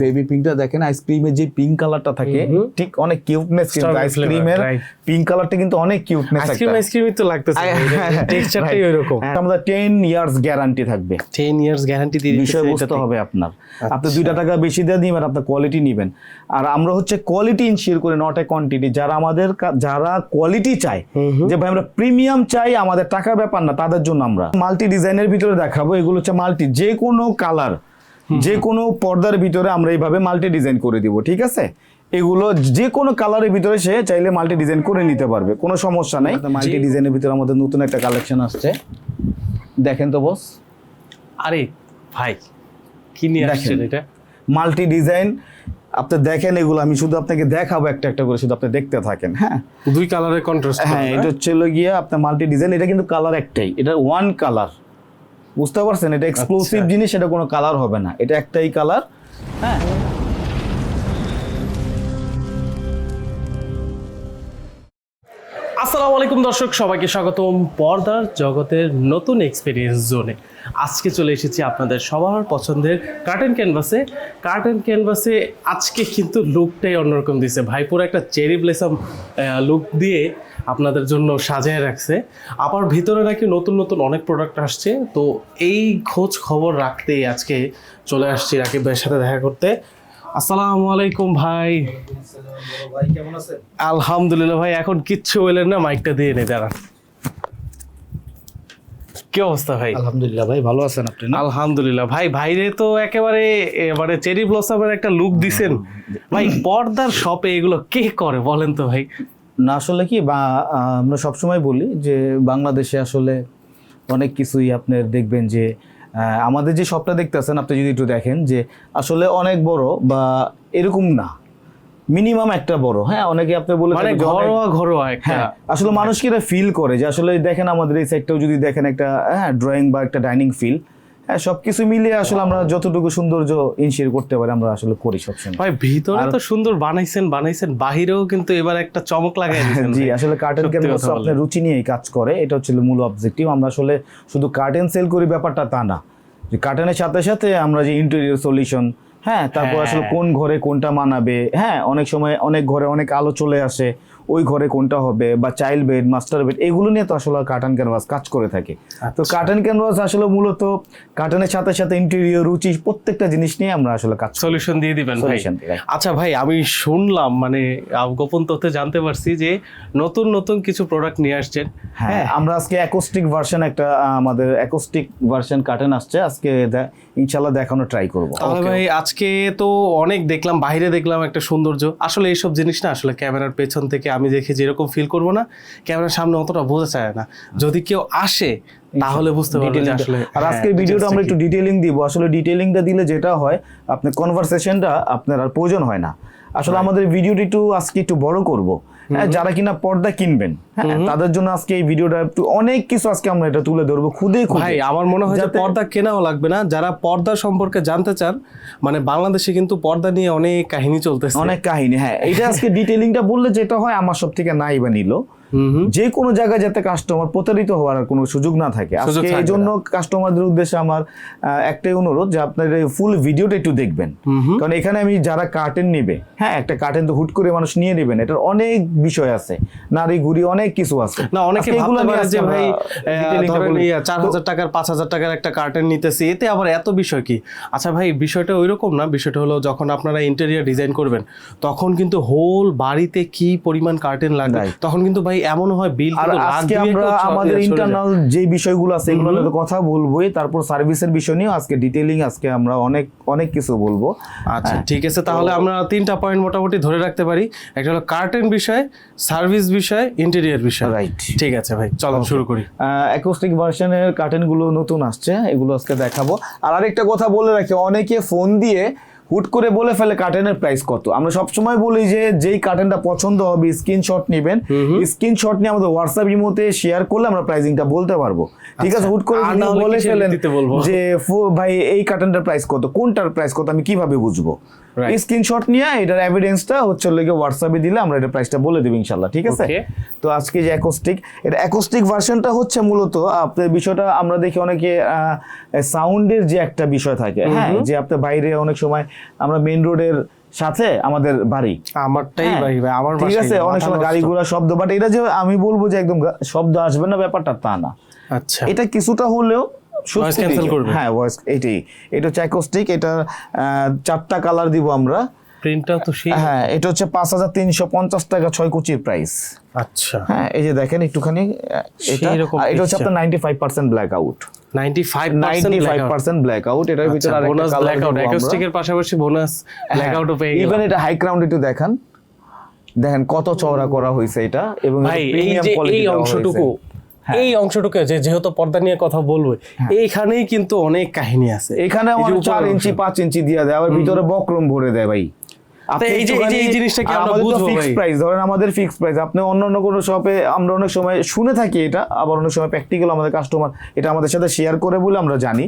Baby পিঙ্কটা দেখেন আইসক্রিমের যে পিঙ্ক কালারটা থাকে ঠিক অনেক কিউটনেস কিন্তু আইসক্রিমের পিঙ্ক কালারটা কিন্তু অনেক কিউটনেস আইসক্রিম আইসক্রিমই তো লাগতেছে টেক্সচারটাই Right. ওইরকম। হ্যাঁ, আমাদের টেন ইয়ার্স গ্যারান্টি থাকবে। টেন ইয়ার্স গ্যারান্টি দিয়ে বিষয় বুঝতে হবে আপনার। আপনি আচ্ছা। দুইটা টাকা বেশি দিয়ে নিবেন আপনার কোয়ালিটি নিবেন। আর আমরা হচ্ছে কোয়ালিটি ইনশিওর করে নট এ কোয়ান্টিটি যারা আমাদের যারা কোয়ালিটি চায়। যে ভাই আমরা প্রিমিয়াম চাই আমাদের টাকা ব্যাপার না তাদের জন্য আমরা। মাল্টি ডিজাইনের ভিতরে দেখাবো এগুলো হচ্ছে মাল্টি যে কোনো কালার যে কোনো পর্দার ভিতরে আমরা এইভাবে মাল্টি ডিজাইন করে দিব ঠিক আছে? এগুলো যে কোনো কালারের ভিতরে সে চাইলে মাল্টি ডিজাইন করে নিতে পারবে কোনো সমস্যা নাই। মাল্টি ডিজাইনের ভিতরে আমাদের নতুন একটা কালেকশন আসছে। দেখেন তো বস আরে ভাই কি নিয়ে। আসছেন এটা? মাল্টি ডিজাইন আপনি দেখেন এগুলো আমি শুধু আপনাকে দেখাবো একটা একটা করে শুধু আপনি দেখতে থাকেন হ্যাঁ? দুই কালারের কন্ট্রাস্ট হ্যাঁ এটা হচ্ছে হলো গিয়ে আপনার মাল্টি ডিজাইন এটা কিন্তু কালার একটাই এটা ওয়ান কালার বুঝতে পারছেন? এটা এক্সক্লুসিভ আচ্ছা। জিনিস এটা কোনো কালার হবে না। এটা একটাই কালার হ্যাঁ। আসসালামু আলাইকুম দর্শক সবাইকে স্বাগতম পর্দার জগতের নতুন এক্সপিরিয়েন্স জোনে আজকে চলে এসেছি আপনাদের সবার পছন্দের কার্টেন ক্যানভাসে কার্টেন ক্যানভাসে আজকে কিন্তু লুকটাই অন্যরকম দিছে। ভাইপুর একটা চেরি ব্লেসাম লুক দিয়ে আপনাদের জন্য সাজায় রাখছে। আবার ভিতরে নাকি নতুন নতুন অনেক প্রোডাক্ট আসছে। তো এই খোঁজ খবর রাখতেই আজকে চলে আসছি রাকিব ভাইয়ের সাথে দেখা করতে। আসসালামু আলাইকুম ভাই। আলহামদুলিল্লাহ ভাই এখন কিচ্ছু বললেন না মাইকটা দিয়ে নে দাঁড়ান। কি অবস্থা ভাই? আলহামদুলিল্লাহ ভাই ভালো আছেন আপনি আলহামদুলিল্লাহ। ভাই ভাইরে তো একেবারে মানে চেরি ব্লসমের একটা লুক দিছেন। ভাই পর্দার শপে এগুলো কে করে বলেন তো ভাই? না আসলে কি বা আমরা সবসময় বলি যে বাংলাদেশে আসলে অনেক কিছুই আপনার দেখবেন যে আমাদের যে শপটা দেখতেছেন আপনি যদি একটু দেখেন যে আসলে অনেক বড় বা এরকম না। মিনিমাম একটা বড়। হ্যাঁ অনেকে আপনি বলে মানে ঘরোয়া ঘরোয়া একটা হ্যাঁ আসলে মানুষ কি এটা ফিল করে যে আসলে দেখেন আমাদের এই সাইডটাও যদি দেখেন একটা হ্যাঁ ড্রয়িং বা একটা ডাইনিং ফিল হ্যাঁ সবকিছু মিলিয়ে আসলে আমরা যতটুকু সৌন্দর্য ইনশিওর করতে পারি আমরা আসলে করি সবসময়। ভাই ভিতরে তো সুন্দর বানাইছেন বানাইছেন বাহিরেও কিন্তু এবার একটা চমক লাগাই দিয়েছেন জি আসলে কার্টেন ক্যানভাস আপনার রুচি নিয়েই কাজ করে এটা হচ্ছে মূল অবজেক্টিভ আমরা আসলে শুধু কার্টেন সেল করি ব্যাপারটা তা না। যে কার্টেনের সাথে সাথে আমরা যে ইন্টেরিয়র সলিউশন হ্যাঁ তারপর হ্যাঁ। আসলে কোন ঘরে কোনটা মানাবে হ্যাঁ অনেক সময় অনেক ঘরে অনেক আলো চলে আসে ওই ঘরে কোনটা হবে বা চাইল্ড বেড মাস্টার বেড এগুলো নিয়ে তো আসলে কার্টেন ক্যানভাস কাজ করে থাকে। তো আচ্ছা। কার্টেন ক্যানভাস আসলে মূলত কার্টেনের সাথে সাথে ইন্টেরিয়র রুচি প্রত্যেকটা জিনিস নিয়ে আমরা আসলে কাজ সলিউশন দিয়ে দিবেন. আচ্ছা ভাই আমি শুনলাম মানে গোপন তথ্যে জানতে পারছি যে নতুন নতুন কিছু প্রোডাক্ট নিয়ে আসছেন। হ্যাঁ আমরা আজকে অ্যাকোস্টিক ভার্সন একটা আমাদের অ্যাকোস্টিক ভার্সন কার্টেন আসছে। আজকে ইনশাল্লাহ দেখানো ট্রাই করব। তাহলে ভাই আজকে তো অনেক দেখলাম বাইরে দেখলাম একটা সৌন্দর্য। আসলে এইসব জিনিস না আসলে ক্যামেরার পেছন থেকে আমি দেখে যেরকম ফিল করব না ক্যামেরার সামনে অতটা বোঝা চায় না। যদি কেউ আসে তাহলে বুঝতে পারবে আসলে আর আজকের হ্যাঁ, ভিডিওটা আমরা একটু ডিটেইলিং দিব। আসলে ডিটেইলিংটা দিলে যেটা হয় আপনার কনভারসেশনটা আপনার আর প্রয়োজন হয় না। আসলে আমাদের ভিডিওটি একটু আজকে একটু বড় করব। যারা কিনা পর্দা কিনবেন হ্যাঁ তাদের জন্য আজকে এই ভিডিওটা অনেক কিছু আজকে আমরা এটা তুলে ধরবো খুদে ভাই আমার মনে হয় যে পর্দা কেনাও লাগবে না। যারা পর্দা সম্পর্কে জানতে চান মানে বাংলাদেশে কিন্তু পর্দা নিয়ে অনেক কাহিনী চলতেছে। অনেক কাহিনী হ্যাঁ এটা আজকে ডিটেলিংটা বললে যেটা হয় আমার সব থেকে নাই বা নিল। যে কোনো জায়গায় যাতে কাস্টমার প্রতারিত হওয়ার কোনো সুযোগ না থাকে। আজকে এই জন্য কাস্টমারদের উদ্দেশ্যে আমার একটাই অনুরোধ যে আপনার ফুল ভিডিওটা একটু দেখবেন। কারণ এখানে আমি যারা কার্টেন নেবে হ্যাঁ একটা কার্টেন তো হুট করে মানুষ নিয়ে নেবেন এটার অনেক বিষয় আছে। নারী ঘুরি অনেক কিছু আছে। না অনেকে ভাবতে পারে যে ভাই চার হাজার টাকার পাঁচ হাজার টাকার একটা কার্টেন নিতেছি এতে আবার এত বিষয় কি? আচ্ছা ভাই বিষয়টা ওই রকম না বিষয়টা হলো যখন আপনারা ইন্টেরিয়ার ডিজাইন করবেন তখন কিন্তু হোল বাড়িতে কি পরিমাণ কার্টেন লাগবে? তখন কিন্তু ভাই এমন হয় বিল আর আজকে আমরা আমাদের ইন্টারনাল যে বিষয়গুলো আছে এগুলো নিয়ে কথা বলবোই তারপর সার্ভিসের বিষয় নিয়ে আজকে ডিটেইলিং আজকে আমরা অনেক অনেক কিছু বলব। আচ্ছা ঠিক আছে তাহলে আমরা তিনটা পয়েন্ট মোটামুটি ধরে রাখতে পারি। একটা হলো কার্টেন বিষয় সার্ভিস বিষয় ইন্টেরিয়ার বিষয়। রাইট ঠিক আছে ভাই চলো শুরু করি। অ্যাকোস্টিক ভার্সনের কার্টেনগুলো নতুন আসছে এগুলো আজকে দেখাবো। আর আরেকটা কথা বলে রাখি অনেকে ফোন দিয়ে হুট করে বলে ফেলে কার্টেনের প্রাইস কত আমরা সবসময় বলি যে যেই কার্টেনটা পছন্দ হবে স্ক্রিনশট নেবেন স্ক্রিনশট নিয়ে আমাদের হোয়াটসঅ্যাপ ইমোতে শেয়ার করলে আমরা প্রাইসিংটা বলতে পারব ঠিক আছে হুট করে বলে ফেলেন দিতে বলব? যে ভাই এই কার্টেনটার প্রাইস কত কোনটার প্রাইস কত আমি কীভাবে বুঝব. স্ক্রিনশট নিয়ে এটার এভিডেন্সটা হচ্ছে হোয়াটসঅ্যাপে দিলে আমরা এটা প্রাইসটা বলে দেবো ঠিক আছে? তো আজকে যে অ্যাকোস্টিক এটা অ্যাকোস্টিক ভার্সনটা হচ্ছে মূলত আপনার বিষয়টা আমরা দেখি অনেকে সাউন্ডের যে একটা বিষয় থাকে হ্যাঁ যে আপনার বাইরে অনেক সময় আমরা মেইন রোডের সাথে আমাদের বাড়ি। আমারটাই হ্যাঁ, ভাই ভাই আমার ঠিক আছে অনেক সময় নষ্ট। গাড়িগুলো শব্দ বাট এটা যে আমি বলব যে একদম শব্দ আসবে না ব্যাপারটা তা না। আচ্ছা। এটা কিছুটা হলেও হ্যাঁ ভয়েস এটাই। এটা হচ্ছে অ্যাকোস্টিক এটা চারটা কালার দিব আমরা। প্রিন্টটাও তো সেই হ্যাঁ এটা হচ্ছে পাঁচ হাজার তিনশো পঞ্চাশ টাকা ছয় কুচির প্রাইস আচ্ছা। হ্যাঁ এই যে দেখেন একটুখানি এটা এটা হচ্ছে আপনার ninety five percent blackout 95% ninety five percent blackout এটার ভিতরে আর বোনাস ব্ল্যাক আউট অ্যাকোস্টিকের পাশাপাশি বোনাস ব্ল্যাক আউটও পেয়ে গেলাম। ইভেন এটা হাই ক্রাউন্ড একটু দেখান। দেখেন কত চওড়া করা হয়েছে এটা এবং এই অংশটুকু এই অংশটুকু যে যেহেতু পর্দা নিয়ে কথা বলব এইখানেই কিন্তু অনেক কাহিনী আছে। এখানে আমার চার ইঞ্চি পাঁচ ইঞ্চি দিয়ে দেয় আবার ভিতরে বক্রম ভরে দেয় ভাই। এই যে- এই যে- এই একটুখানি- জিনিসটা কি আমরা আমাদের তো বুঝব fixed ভাই? ধরেন আমাদের ফিক্স প্রাইস আপনি অন্য অন্য কোনো শপে আমরা অনেক সময় শুনে থাকি এটা আবার অনেক সময় প্র্যাকটিক্যাল আমাদের কাস্টমার এটা আমাদের সাথে শেয়ার করে বলে আমরা জানি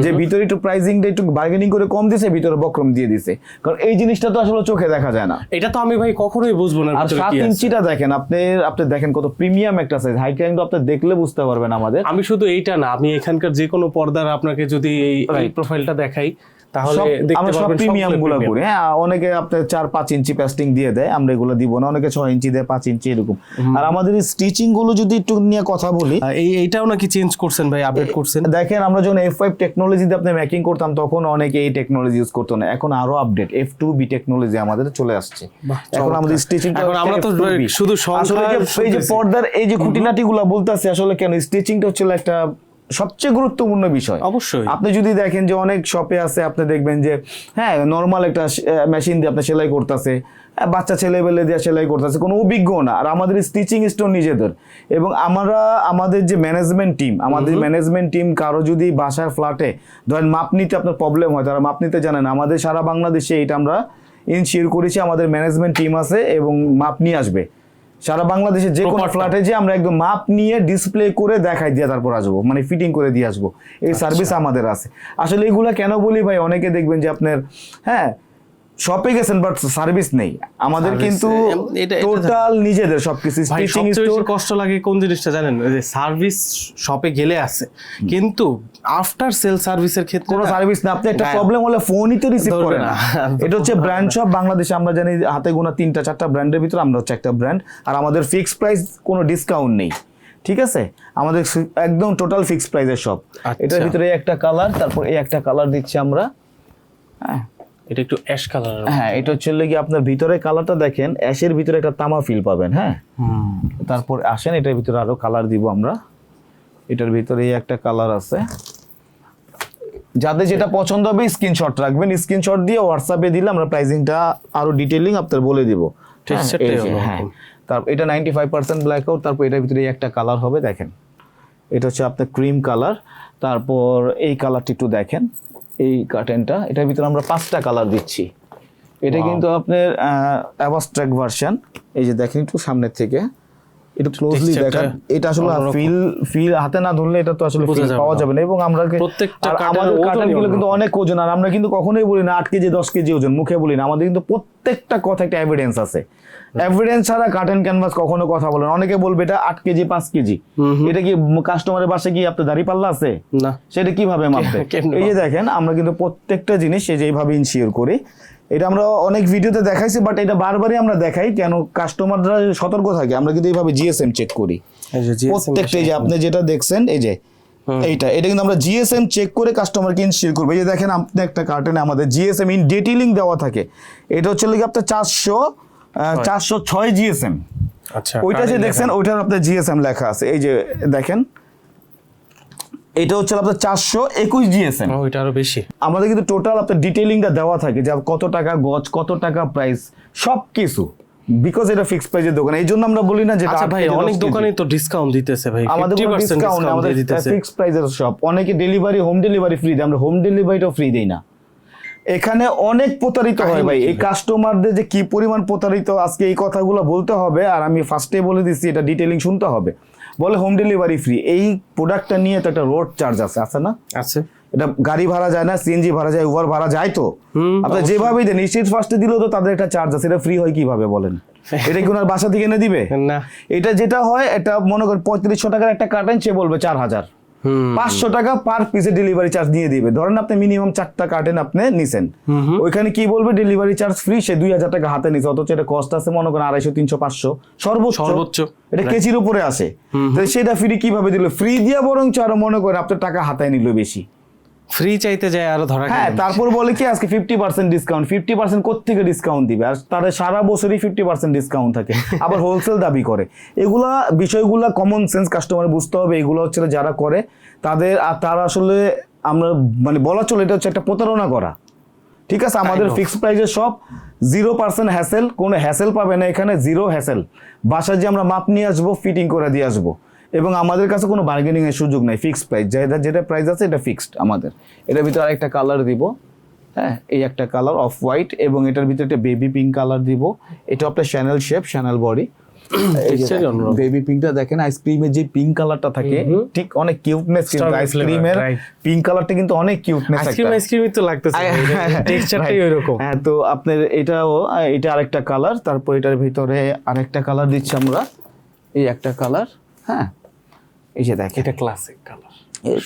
যে ভিতরে একটু প্রাইসিংটা একটু বার্গেনিং করে কম দিছে ভিতরে বক্রম দিয়ে দিছে। কারণ এই জিনিসটা তো আসলে চোখে দেখা যায় না। এটা তো আমি ভাই কখনোই বুঝব না আর সাত ইঞ্চিটা দেখেন আপনি আপনি দেখেন কত প্রিমিয়াম একটা সাইজ হাই ক্যাং আপনি দেখলে বুঝতে পারবেন আমাদের। আমি শুধু এইটা না আমি এখানকার যে কোনো পর্দার আপনাকে যদি এই. প্রোফাইলটা দেখাই তাহলে আমরা সব প্রিমিয়ামগুলো করি হ্যাঁ? অনেকে আপনার চার পাঁচ ইঞ্চি পেস্টিং দিয়ে দেয় আমরা এগুলো দিব না। অনেকে ছয় ইঞ্চি দেয় পাঁচ ইঞ্চি এরকম। আর আমাদের স্টিচিংগুলো যদি একটু নিয়ে কথা বলি এই এইটাও নাকি চেঞ্জ করছেন ভাই আপডেট করছেন? দেখেন আমরা যখন এফ ফাইভ টেকনোলজিতে আপনি মেকিং করতাম তখন অনেকে এই টেকনোলজি ইউজ করতো না। এখন আরও update F two B technology আমাদের চলে আসছে। এখন আমাদের স্টিচিং এখন আমরা তো শুধু এই যে পর্দার এই যে খুঁটিনাটি গুলো বলতেছে আসলে কেন? স্টিচিংটা হচ্ছে একটা সবচেয়ে গুরুত্বপূর্ণ বিষয়। অবশ্যই। আপনি যদি দেখেন যে অনেক শপে আছে আপনি দেখবেন যে হ্যাঁ নর্মাল একটা মেশিন দিয়ে আপনি সেলাই করতেছে বাচ্চা ছেলে বেলে দিয়ে সেলাই করতেছে কোনো অভিজ্ঞ না। আর আমাদের স্টিচিং স্টোর নিজেদের। এবং আমরা আমাদের যে ম্যানেজমেন্ট টিম আমাদের ম্যানেজমেন্ট টিম কারও যদি বাসার ফ্ল্যাটে ধরেন মাপ নিতে আপনার প্রবলেম হয় তারা মাপ নিতে জানেন আমাদের সারা বাংলাদেশে এটা আমরা ইনশিওর করেছি আমাদের ম্যানেজমেন্ট টিম আছে এবং মাপ নিয়ে আসবে। সারা বাংলাদেশে যে কোনো ফ্ল্যাটে যে আমরা একদম মাপ নিয়ে ডিসপ্লে করে দেখাই দিয়ে তারপর আসব। মানে ফিটিং করে দিয়ে আসব। এই সার্ভিস আমাদের আছে। আসলে এগুলা কেন বলি ভাই? অনেকে দেখবেন যে আপনার হ্যাঁ শপে গেছেন বাট সার্ভিস নেই। আমাদের কিন্তু টোটাল নিজেদের সবকিছু স্টিচিং স্টোর কষ্ট লাগে কোন জিনিসটা জানেন? যে সার্ভিস শপে গেলে আছে। কিন্তু আফটার সেল সার্ভিসের ক্ষেত্রে কোনো সার্ভিস না। আপনি একটা প্রবলেম হলে ফোনই তো রিসিভ করে না। এটা হচ্ছে ব্র্যান্ড শপ বাংলাদেশে আমরা জানি হাতে গোনা তিনটা চারটা ব্র্যান্ডের ভিতরে আমরা হচ্ছে একটা ব্র্যান্ড আর আমাদের ফিক্স প্রাইস কোনো ডিসকাউন্ট নেই। ঠিক আছে? আমাদের একদম টোটাল ফিক্স প্রাইসের শপ। এটার ভিতরে একটা কালার তারপর এই একটা কালার দিচ্ছি আমরা। হ্যাঁ। এটা একটু অ্যাশ কালার হ্যাঁ এটা হচ্ছে কি আপনার ভিতরে কালারটা দেখেন অ্যাশের ভিতরে একটা তামা ফিল পাবেন হ্যাঁ? তারপর আসেন এটার ভিতরে আরও কালার দিব আমরা। এটার ভিতরে একটা কালার আছে। যাদের যেটা পছন্দ হবে স্ক্রিনশট রাখবেন। স্ক্রিনশট দিয়ে হোয়াটসঅ্যাপে দিলে আমরা প্রাইসিংটা আরও ডিটেইলিং আপনাদের বলে দিব। হ্যাঁ। হ্যাঁ। তারপর এটা ninety five percent blackout তারপর এটার ভিতরে একটা কালার হবে দেখেন। এটা হচ্ছে আপনার ক্রিম কালার তারপর এই কালারটি একটু দেখেন। এই কার্টেনটা এটার ভিতরে আমরা পাঁচটা কালার দিচ্ছি। এটা কিন্তু আপনার অ্যাবাস্ট্রাক্ট ভার্সন এই যে দেখেন একটু সামনের থেকে একটু ক্লোজলি দেখেন। এটা আসলে ফিল ফিল হাতে না ধরলে এটা তো আসলে ফিল পাওয়া যাবে না। এবং আমরা প্রত্যেকটা আমাদের কার্টেনগুলো কিন্তু অনেক ওজন আর আমরা কিন্তু কখনোই বলি না আট কেজি দশ কেজি ওজন মুখে বলি না। আমাদের কিন্তু প্রত্যেকটা কথা একটা এভিডেন্স আছে। এভিডেন্স ছাড়া কার্টেন ক্যানভাস কখনো কথা বলেন অনেকে বলবে এটা আট কেজি পাঁচ কেজি। এটা কি কাস্টমারের বাসে কি আপনার দাড়ি পাল্লা আছে? না। সেটা কীভাবে মাপবে? এই যে দেখেন আমরা কিন্তু প্রত্যেকটা জিনিস এই যে এইভাবে ইনশিওর করি। এটা আমরা অনেক ভিডিওতে দেখাইছি বাট এটা বারবারই আমরা দেখাই কেন কাস্টমাররা সতর্ক থাকে। আমরা কিন্তু এইভাবে জিএসএম চেক করি। প্রত্যেকটা এই যে আপনি যেটা দেখছেন এই যে এইটা এটা কিন্তু আমরা জিএসএম চেক করে কাস্টমার কাস্টমারকে ইনশিওর করব। এই যে দেখেন আপনি একটা কার্টনে আমাদের জিএসএম ইন ডিটেইলিং দেওয়া থাকে। এটা হচ্ছে লিখে আপনার চারশো চারশো ছয় জিএসএম আচ্ছা ওইটা যে দেখছেন ওইটার আপনার জিএসএম লেখা আছে। এই যে দেখেন এটা হচ্ছে আপনার চারশো একুশ জিএসএম ওইটা আরও বেশি। আমাদের কিন্তু টোটাল আপনার ডিটেইলিংটা দেওয়া থাকে যে কত টাকা গজ কত টাকা প্রাইস সব কিছু বিকজ এটা ফিক্সড প্রাইসের দোকান এই জন্য আমরা বলি না যে আচ্ছা ভাই অনেক দোকানে তো ডিসকাউন্ট দিতেছে ভাই আমাদের কোনো 50% ডিসকাউন্ট আমাদের ফিক্সড প্রাইসের সব অনেকে ডেলিভারি হোম ডেলিভারি ফ্রি দেয় আমরা হোম ডেলিভারিটাও ফ্রি দেই না। এখানে অনেক প্রতারিত হয় ভাই। এই কাস্টমারদের যে কি পরিমাণ প্রতারিত আজকে এই কথাগুলো বলতে হবে আর আমি ফার্স্টে বলে দিচ্ছি এটা ডিটেলিং শুনতে হবে। বলে হোম ডেলিভারি ফ্রি এই প্রোডাক্টটা নিয়ে তো একটা রোড চার্জ আছে আছে না? আছে। এটা গাড়ি ভাড়া যায় না সিএনজি ভাড়া যায় উবার ভাড়া যায় তো? আপনি যেভাবেই দেন স্ট্রিট ফার্স্টে দিলেও তো তাদের একটা চার্জ আছে এটা ফ্রি হয় কীভাবে বলেন? এটা কি ওনার বাসা থেকে এনে দিবে? না। এটা যেটা হয় এটা মনে করেন পঁয়ত্রিশশো টাকার একটা কাটেন সে বলবে চার হাজার। পাঁচশো টাকা পার পিসে ডেলিভারি চার্জ দিয়ে দিবে। ধরেন আপনি মিনিমাম চারটা কার্টেন আপনি নিছেন। ওইখানে কি বলবে? ডেলিভারি চার্জ ফ্রি সে দুই হাজার টাকা হাতে নিছে অথচ এটা কস্ট আছে মনে করেন আড়াইশো তিনশো পাঁচশো। সর্বোচ্চ। সর্বোচ্চ। এটা কেজির উপরে আসে সেটা ফ্রি কীভাবে দিল? ফ্রি দিয়া বরং আরও মনে করেন আপনার টাকা হাতায় নিল বেশি। ফ্রি চাইতে যায় আরও ধরা হ্যাঁ তারপর বলে কি আজকে fifty percent discount fifty percent কোথেকে ডিসকাউন্ট দিবে? আর তাদের সারা বছরই ফিফটি পার্সেন্ট ডিসকাউন্ট থাকে। আবার হোলসেল দাবি করে। এগুলা বিষয়গুলা কমন সেন্স কাস্টমার বুঝতে হবে। এগুলো হচ্ছে যারা করে তাদের আর তারা আসলে আমরা মানে বলা চলে এটা হচ্ছে একটা প্রতারণা করা। ঠিক আছে? আমাদের. ফিক্সড প্রাইসে সব জিরো পার্সেন্ট হ্যাসেল কোনো হ্যাসেল পাবে না এখানে জিরো হ্যাসেল বাসায় যে আমরা মাপ নিয়ে আসব ফিটিং করে দিয়ে আসব। এবং আমাদের কাছে কোনো বার্গেনিং এর সুযোগ নাই ফিক্সড প্রাইস যেটা যেটা প্রাইস আছে এটা ফিক্সড আমাদের। এটার ভিতরে আরেকটা কালার দিব হ্যাঁ? এই একটা কালার অফ হোয়াইট এবং এটার ভিতরে একটা বেবি পিঙ্ক কালার দিব। এটা আপনার Chanel shape Chanel body. Baby পিঙ্কটা দেখেন আইসক্রিমের যে পিঙ্ক কালারটা থাকে ঠিক অনেক কিউটনেস কিন্তু আইসক্রিমের পিঙ্ক কালারটা কিন্তু অনেক কিউটনেস আইসক্রিম আইসক্রিমই তো লাগতেছে টেক্সচারটাই Right. ওইরকম। হ্যাঁ তো আপনার এটাও এটা আরেকটা কালার তারপর এটার ভিতরে আরেকটা কালার দিচ্ছি আমরা। এই একটা কালার হ্যাঁ? এই যে দেখেন। এটা ক্লাসিক কালার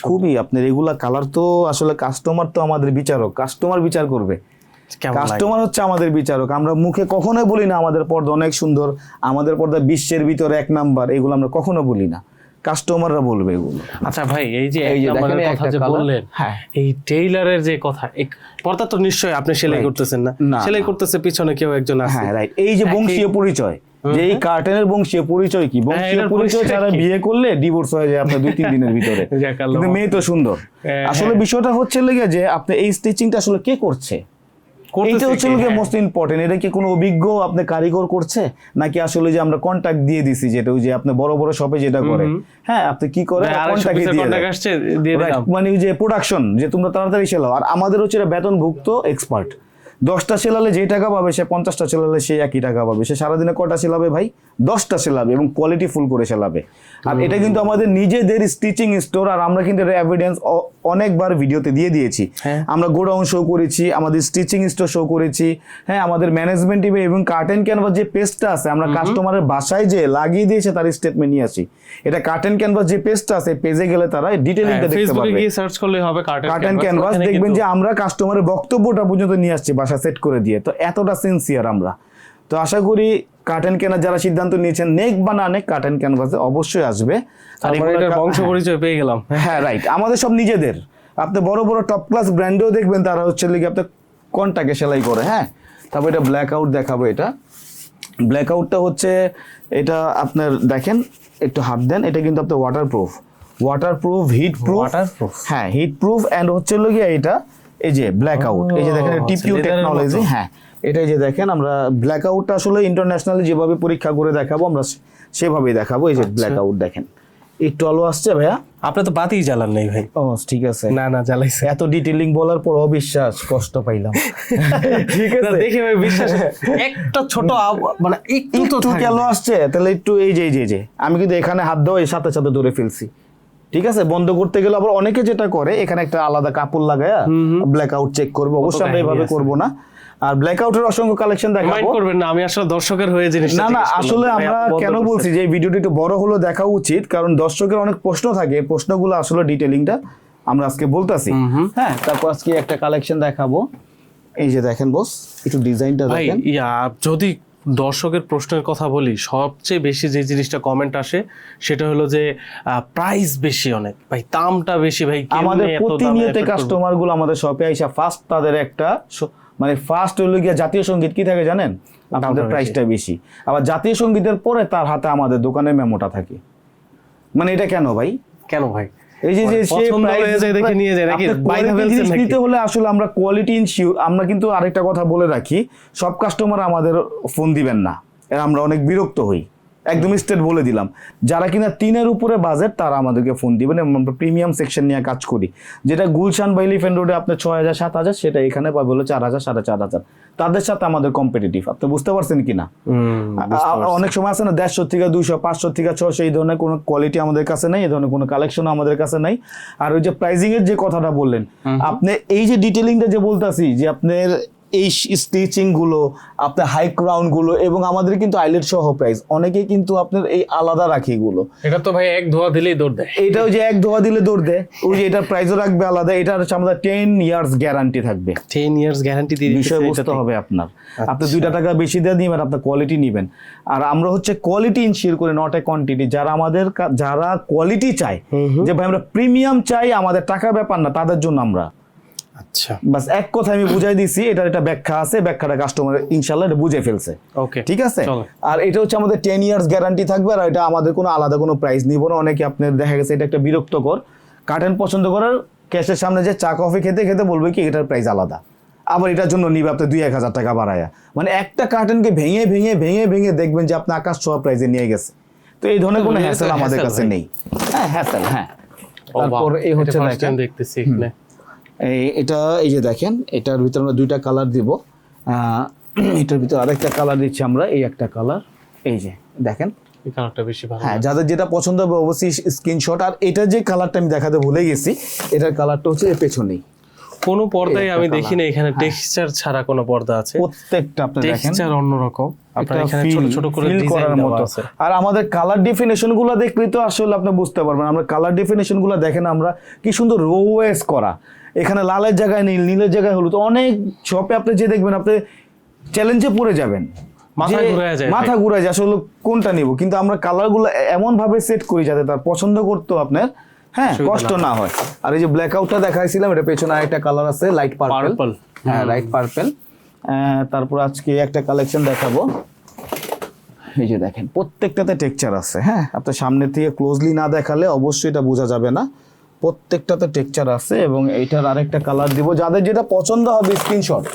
খুবই আপনার এগুলা কালার তো আসলে কাস্টমার তো আমাদের বিচারক। কাস্টমার বিচার করবে। কাস্টমার হচ্ছে আমাদের বিচারক। আমরা মুখে কখনোই বলি না আমাদের পর্দা অনেক সুন্দর আমাদের পর্দা বিশ্বের ভিতরে এক নাম্বার এগুলো আমরা কখনো বলি না। কাস্টমাররা বলবে এগুলো। আচ্ছা ভাই এই যে এই যে কথা যে বললেন হ্যাঁ। এই টেইলারের যে কথা পর্দা তো নিশ্চয়ই আপনি সেলাই করতেছেন না? সেলাই। করতেছে পিছনে কেউ একজন আছে। হ্যাঁ রাইট এই যে বংশীয় পরিচয় যে এই কার্টেনের বংশীয় পরিচয় কি? বংশীয় হ্যাঁ, পরিচয় পরিচয় ছাড়া বিয়ে করলে ডিভোর্স হয়ে যায় আপনার দুই তিন দিনের ভিতরে। কিন্তু মেয়ে তো সুন্দর। হ্যাঁ, আসলে বিষয়টা হচ্ছে লেগে যে আপনি এই স্টিচিংটা আসলে কে করছে? এইটা হচ্ছে লোকে হ্যাঁ। মোস্ট ইম্পর্টেন্ট এটা কি কোনো অভিজ্ঞ আপনি কারিগর করছে? নাকি আসলে যে আমরা কন্টাক্ট দিয়ে দিছি যেটা ওই যে আপনি বড় বড় শপে যেটা করে? হ্যাঁ আপনি কি করে? piece-এর দিয়ে। মানে ওই যে প্রোডাকশন যে তোমরা তাড়াতাড়ি সেলাও। আর আমাদের হচ্ছে এটা বেতনভুক্ত এক্সপার্ট দশটা সেলালে যে টাকা পাবে সে পঞ্চাশটা সেলালে সে একই টাকা পাবে। সে সারাদিনে কটা সেলাবে ভাই? দশটা সেলাবে এবং কোয়ালিটি ফুল করে সেলাবে। আর এটা কিন্তু আমাদের নিজেদের স্টিচিং স্টোর আর আমরা কিন্তু এটা এভিডেন্স অনেকবার ভিডিওতে দিয়ে দিয়েছি। হ্যাঁ। আমরা গোডাউন শো করেছি আমাদের স্টিচিং স্টোর শো করেছি হ্যাঁ আমাদের ম্যানেজমেন্ট টিমে এবং কার্টেন ক্যানভাস যে পেজটা আছে আমরা কাস্টমারের বাসায় যে লাগিয়ে দিয়েছে তার স্টেটমেন্ট নিয়ে আসি। এটা কার্টেন ক্যানভাস যে পেজটা আছে পেজে গেলে তারা ডিটেলিংটা দেখতে ফেসবুকে গিয়ে সার্চ করলে হবে কার্টেন ক্যানভাস দেখবেন যে আমরা কাস্টমারের বক্তব্যটা পর্যন্ত নিয়ে আসছি বাসা সেট করে দিয়ে। তো এতটা সিনসিয়ার আমরা। তো আশা করি কার্টেন কেনার যারা সিদ্ধান্ত নিয়েছেন নেক বা না নেক কার্টেন ক্যানভাসে অবশ্যই আসবে। আর বংশ পরিচয় পেয়ে গেলাম। হ্যাঁ রাইট আমাদের সব নিজেদের। আপনি বড় বড় টপ ক্লাস ব্র্যান্ডেও দেখবেন তারা হচ্ছে লিগে আপনি কনটাকে সেলাই করে হ্যাঁ? তারপর এটা ব্ল্যাক আউট দেখাবো এটা। ব্ল্যাক আউটটা হচ্ছে এটা আপনার দেখেন একটু হাত দেন এটা কিন্তু আপনার waterproof waterproof heatproof Waterproof? হ্যাঁ হিট প্রুফ অ্যান্ড হচ্ছে লগিয়া এটা এই যে ব্ল্যাক আউট এই যে দেখেন আচ্ছা, টিপিউ টেকনোলজি হ্যাঁ। এটা এই যে দেখেন আমরা ব্ল্যাক আউটটা আসলে ইন্টারন্যাশনালি যেভাবে পরীক্ষা করে দেখাবো আমরা সেভাবেই দেখাবো। এই যে আচ্ছা। ব্ল্যাক আউট দেখেন একটু আলো আসছে ভাইয়া? আপনি তো বাতিই জ্বালান নাই ভাই। ও ঠিক আছে। না না জ্বালাইছে। এত ডিটেলিং বলার পর অবিশ্বাস কষ্ট পাইলাম। ঠিক আছে। দেখে ভাই বিশ্বাস একটা ছোট মানে একটু তো থাকে। কেন আসছে? তাহলে একটু এই যে এই যে আমি কিন্তু এখানে হাত দেওয়া এই সাথে সাথে ধরে ফেলছি। ঠিক আছে? বন্ধ করতে গেলে আবার অনেকে যেটা করে এখানে একটা আলাদা কাপড় লাগায় ব্ল্যাক আউট চেক করবে। অবশ্যই আমরা আছে। করব না। আর ব্ল্যাক আউটের অসংখ্য কালেকশন মাইন্ড দেখাবো করবেন না আমি আসলে দর্শকের হয়ে জিনিসটা না না আসলে আমরা কেন বলছি যে ভিডিওটি একটু বড় হলো দেখা উচিত কারণ দর্শকের অনেক প্রশ্ন থাকে প্রশ্নগুলো আসলে ডিটেলিংটা আমরা আজকে বলতাছি। হ্যাঁ তারপর আজকে একটা কালেকশন দেখাবো। এই যে দেখেন বস একটু ডিজাইনটা দেখেন। ইয়া যদি দর্শকের প্রশ্নের কথা বলি সবচেয়ে বেশি যে জিনিসটা কমেন্ট আসে সেটা হলো যে প্রাইস বেশি অনেক। ভাই দামটা বেশি ভাই আমাদের প্রতিনিয়ত? কাস্টমারগুলো আমাদের শপে আইসা ফার্স্ট তাদের একটা মানে ফার্স্ট হলো গিয়া জাতীয় সংগীত কি থাকে জানেন? আপনাদের প্রাইসটা বেশি। আবার জাতীয় সঙ্গীতের পরে তার হাতে আমাদের দোকানের মেমোটা থাকে। মানে এটা কেন ভাই? কেন ভাই? এই যে সে দেখে নিয়ে যায় নাকি? নিতে হলে আসলে আমরা কোয়ালিটি ইনশিওর আমরা কিন্তু আরেকটা কথা বলে রাখি সব কাস্টমার আমাদের ফোন দিবেন না। এর আমরা অনেক বিরক্ত হই। একদম স্টেট বলে দিলাম। যারা কিনা তিনের উপরে বাজেট তারা আমাদেরকে ফোন দিবেন এবং আমরা প্রিমিয়াম সেকশন নিয়ে কাজ করি। যেটা গুলশান বা এলিফেন্ট রোডে আপনার ছয় হাজার সাত হাজার সেটা এখানে পাবে হলো চার হাজার সাড়ে চার হাজার। তাদের সাথে আমাদের কম্পিটিটিভ আপনি বুঝতে পারছেন কিনা। অনেক সময় আছে না দেড়শো থেকে দুইশো পাঁচশো থেকে ছশো এই ধরনের কোনো কোয়ালিটি আমাদের কাছে নেই এই ধরনের কোনো কালেকশন আমাদের কাছে নাই। আর ওই যে প্রাইজিং এর যে কথাটা বললেন আপনি এই যে ডিটেলিংটা যে বলতাছি যে আপনার এই স্টিচিংগুলো আপনার হাই ক্রাউনগুলো এবং আমাদের কিন্তু আইলেট সহ প্রাইস অনেকে কিন্তু আপনার এই আলাদা রাখি এগুলো এটা তো ভাই এক ধোয়া দিলেই দৌড় দেয়। এটাও যে এক ধোয়া দিলে দৌড় দেয় ওই যে এটার প্রাইসও রাখবে আলাদা এটা হচ্ছে আমাদের টেন ইয়ার্স গ্যারান্টি থাকবে। টেন ইয়ার্স গ্যারান্টি দিয়ে বিষয় বুঝতে হবে আপনার। আপনি দুইটা টাকা বেশি দিয়ে নিবেন আপনার কোয়ালিটি নিবেন। আর আমরা হচ্ছে কোয়ালিটি ইনশিওর করে নট এ কোয়ান্টিটি যারা আমাদের যারা কোয়ালিটি চায় যে ভাই আমরা প্রিমিয়াম চাই আমাদের টাকা ব্যাপার না তাদের জন্য আমরা। আচ্ছা। বাস এক কথা আমি বুঝাই দিছি এটার একটা ব্যাখ্যা আছে ব্যাখ্যাটা কাস্টমার ইনশাল্লাহ এটা বুঝে ফেলছে। ওকে ঠিক আছে? আর এটা হচ্ছে আমাদের টেন ইয়ার্স গ্যারান্টি থাকবে আর এটা আমাদের কোনো আলাদা কোনো প্রাইস নিব না। অনেকে আপনার দেখা গেছে এটা একটা বিরক্তকর। কার্টেন পছন্দ করার ক্যাশের সামনে যে চা কফি খেতে খেতে বলবে কি এটার প্রাইস আলাদা। আবার এটার জন্য নিবে আপনি দুই এক হাজার টাকা বাড়ায়া। মানে একটা কার্টেনকে ভেঙে ভেঙে ভেঙে ভেঙে দেখবেন যে আপনি আকাশ ছোঁয়া প্রাইসে নিয়ে গেছে। তো এই ধরনের কোনো হ্যাসেল আমাদের কাছে নেই। হ্যাঁ হ্যাসেল হ্যাঁ। তারপর এই হচ্ছে দেখতেছি এখানে। এটা এই যে দেখেন এটার ভিতরে আমরা দুইটা কালার দিব। এটার ভিতরে আরেকটা কালার দিচ্ছি আমরা এই একটা কালার এই যে দেখেন। কালারটা বেশি ভালো হ্যাঁ যাদের যেটা পছন্দ হবে অবশ্যই স্ক্রিনশট আর এটা যে কালারটা আমি দেখাতে ভুলে গেছি এটার কালারটা হচ্ছে এর পেছনেই। কোনো পর্দায় আমি। দেখি না এখানে টেক্সচার ছাড়া কোনো পর্দা আছে। প্রত্যেকটা আপনি দেখেন। টেক্সচার অন্যরকম। আপনার এখানে ছোট ছোট করে ডিজাইন করার মতো। আছে। আর আমাদের কালার ডেফিনেশনগুলো দেখলে তো আসলে আপনি বুঝতে পারবেন। আমরা কালার ডেফিনেশনগুলো দেখেন আমরা কি সুন্দর রোয়েস করা। এখানে লালের জায়গায় নীল নীলের জায়গায় হলুদ। অনেক শপে আপনি যে দেখবেন আপনি চ্যালেঞ্জে পড়ে যাবেন। মাথা যে ঘুরায় যায় মাথা ঘুরায় যায় আসলে কোনটা নিব? কিন্তু আমরা কালারগুলো এমন ভাবে সেট করি যাতে তার পছন্দ করতো আপনার। হ্যাঁ কষ্ট না হয়। আর এই যে ব্ল্যাক আউটটা দেখাইছিলাম এটা পেছনে আরেকটা কালার আছে লাইট পার্পল। হ্যাঁ লাইট পার্পল তারপর আজকে একটা কালেকশন দেখাবো। এই যে দেখেন প্রত্যেকটাতে টেক্সচার আছে। হ্যাঁ আপনার সামনে থেকে ক্লোজলি না দেখালে অবশ্যই এটা বোঝা যাবে না। প্রত্যেকটাতে টেক্সচার আছে এবং এইটার আরেকটা কালার দিব। যাদের যেটা পছন্দ হবে স্ক্রিনশট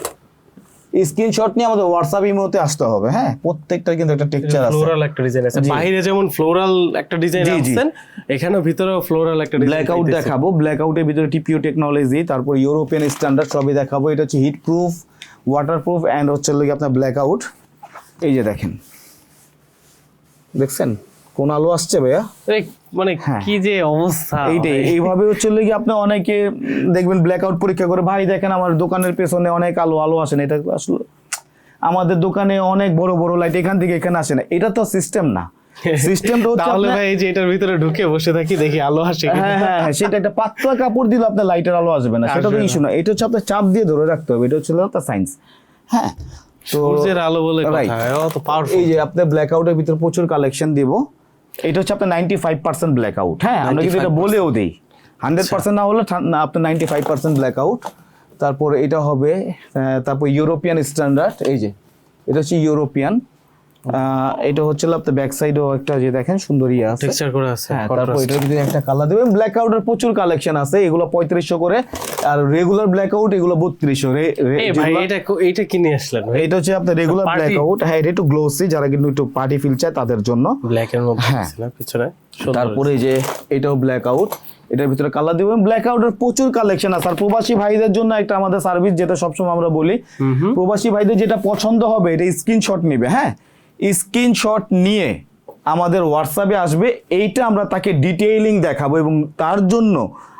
স্ক্রিনশট নিয়ে আমাদের হোয়াটসঅ্যাপ ইমোতে আসতে হবে হ্যাঁ? প্রত্যেকটার কিন্তু একটা টেক্সচার আছে। ফ্লোরাল একটা ডিজাইন আছে। বাইরে যেমন ফ্লোরাল একটা ডিজাইন জি, জি। আনছেন এখানে ভিতরেও ফ্লোরাল একটা ডিজাইন ব্ল্যাক আউট দেখাবো। ব্ল্যাক আউটের ভিতরে টিপিও টেকনোলজি তারপর ইউরোপিয়ান স্ট্যান্ডার্ড সবই দেখাবো। এটা হচ্ছে heatproof waterproof and হচ্ছে লোক আপনার ব্ল্যাক আউট এই যে দেখেন। দেখছেন? কোন আলো আসছে ভাইয়া? মানে হ্যাঁ। কি যে অবস্থা এইটাই। ভাই। এইভাবে হচ্ছে লোক আপনি অনেকে দেখবেন ব্ল্যাক আউট পরীক্ষা করে ভাই দেখেন আমার দোকানের পেছনে অনেক আলো আলো আসে না। এটা আসলে আমাদের দোকানে অনেক বড় বড় লাইট এখান থেকে এখানে আসে না। এটা তো সিস্টেম না। সিস্টেমটা হচ্ছে তাহলে ভাই এই যে এটার ভিতরে ঢুকে বসে থাকি দেখি আলো আসে হ্যাঁ হ্যাঁ সেটা একটা পাতলা কাপড় দিলে আপনার লাইটের আলো আসবে না। সেটা তো না। ইস্যু না। এটা হচ্ছে আপনার চাপ দিয়ে ধরে রাখতে হবে। এটা হচ্ছে তার সায়েন্স হ্যাঁ সূর্যের আলো বলে কথা তো পাওয়ারফুল এই যে আপনার ব্ল্যাক আউটের ভিতরে প্রচুর কালেকশন দিব। এটা হচ্ছে আপনার ninety five percent blackout হ্যাঁ আমরা কিন্তু এটা বলেও দিই। হান্ড্রেড পার্সেন্ট না হলে আপনার ninety five percent blackout তারপর এটা হবে তারপর ইউরোপিয়ান স্ট্যান্ডার্ড এই যে এটা হচ্ছে ইউরোপিয়ান এটা হচ্ছে আপনার ব্যাক সাইডেও একটা যে দেখেন সুন্দর ইয়ে আছে। টেক্সচার করে আছে হ্যাঁ তারপর। এটার ভিতরে একটা কালার দেবেন ব্ল্যাক আউটের প্রচুর কালেকশন আছে এগুলো পঁয়ত্রিশশো করে। আর রেগুলার ব্ল্যাক আউট এগুলো বত্রিশশো। এই ভাই এটা কো- এইটা কিনে আসলেন ভাই? এটা হচ্ছে আপনার রেগুলার ব্ল্যাক আউট হ্যাঁ এটা একটু গ্লোসি যারা কিন্তু একটু পার্টি ফিল চায় তাদের জন্য। ব্ল্যাক এর মধ্যে হ্যাঁ। ছিল পিছনে? তারপরে এই যে এটাও ব্ল্যাক আউট এটার ভিতরে কালার দেবেন ব্ল্যাক আউটের প্রচুর কালেকশন আছে। আর প্রবাসী ভাইদের জন্য একটা আমাদের সার্ভিস যেটা সবসময় আমরা বলি প্রবাসী ভাইদের যেটা পছন্দ হবে এটা স্ক্রিনশট নিবে হ্যাঁ? স্ক্রিনশট নিয়ে আমাদের হোয়াটসঅ্যাপে আসবে। এইটা আমরা তাকে ডিটেইলিং দেখাবো এবং তার জন্য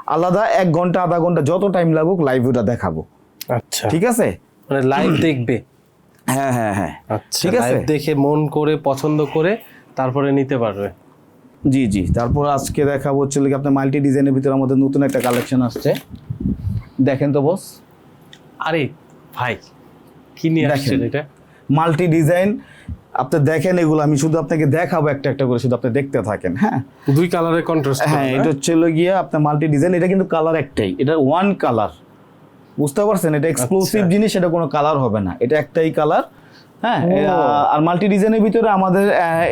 আলাদা এক ঘণ্টা আধা ঘণ্টা যত টাইম লাগুক লাইভ ওটা দেখাবো। আচ্ছা। ঠিক আছে? মানে লাইভ দেখবে? হ্যাঁ হ্যাঁ হ্যাঁ। আচ্ছা ঠিক আছে? লাইভ দেখে মন করে পছন্দ করে তারপরে নিতে পারবে। জি জি। তারপর আজকে দেখাবো হচ্ছে কি আপনার মাল্টি ডিজাইনের ভিতরে আমাদের নতুন একটা কালেকশন আসছে। দেখেন তো বস আরে ভাই কি নিয়ে। আসছেন এটা? Multi design. আপনি দেখেন এগুলো আমি শুধু আপনাকে দেখাবো একটা একটা করে শুধু আপনি দেখতে থাকেন হ্যাঁ? দুই কালারের কন্ট্রাস্ট হ্যাঁ এটা হচ্ছে হলো গিয়ে আপনার মাল্টি ডিজাইন এটা কিন্তু কালার একটাই এটা ওয়ান কালার বুঝতে পারছেন? এটা এক্সক্লুসিভ আচ্ছা। জিনিস এটা কোনো কালার হবে না এটা একটাই কালার হ্যাঁ। আর মাল্টি ডিজাইনের ভিতরে আমাদের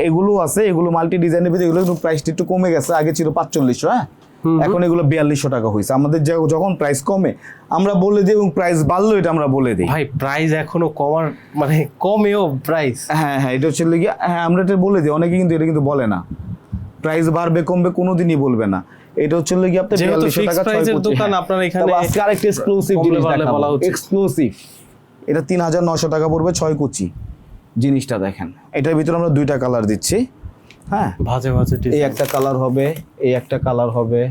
এগুলো আছে এগুলো মাল্টি ডিজাইনের ভিতরে এগুলো প্রাইসটা একটু কমে গেছে আগে ছিল পাঁচচল্লিশশো হ্যাঁ? এখন এগুলো বিয়াল্লিশশো টাকা হয়েছে আমাদের যখন প্রাইস কমে আমরা বলে দিই এবং প্রাইস বাড়লো এটা আমরা বলে দিই। ভাই প্রাইস এখনও কমার মানে কমেও প্রাইস হ্যাঁ হ্যাঁ এটা হচ্ছে গিয়ে হ্যাঁ আমরা এটা বলে দিই। অনেকে কিন্তু এটা কিন্তু বলে না। প্রাইস বাড়বে কমবে কোনোদিনই বলবে না। এটা হচ্ছে গিয়ে আপনার বিয়াল্লিশশো টাকা দোকান। আপনার এখানে আজকে আরেকটা এক্সক্লুসিভ জিনিস বলা। এক্সক্লুসিভ এটা তিন হাজার নশো টাকা পড়বে ছয় কুচি। জিনিসটা দেখেন। এটার ভিতরে আমরা দুইটা কালার দিচ্ছি। হ্যাঁ। ভাজে ভাজে এই একটা কালার হবে এই একটা কালার হবে।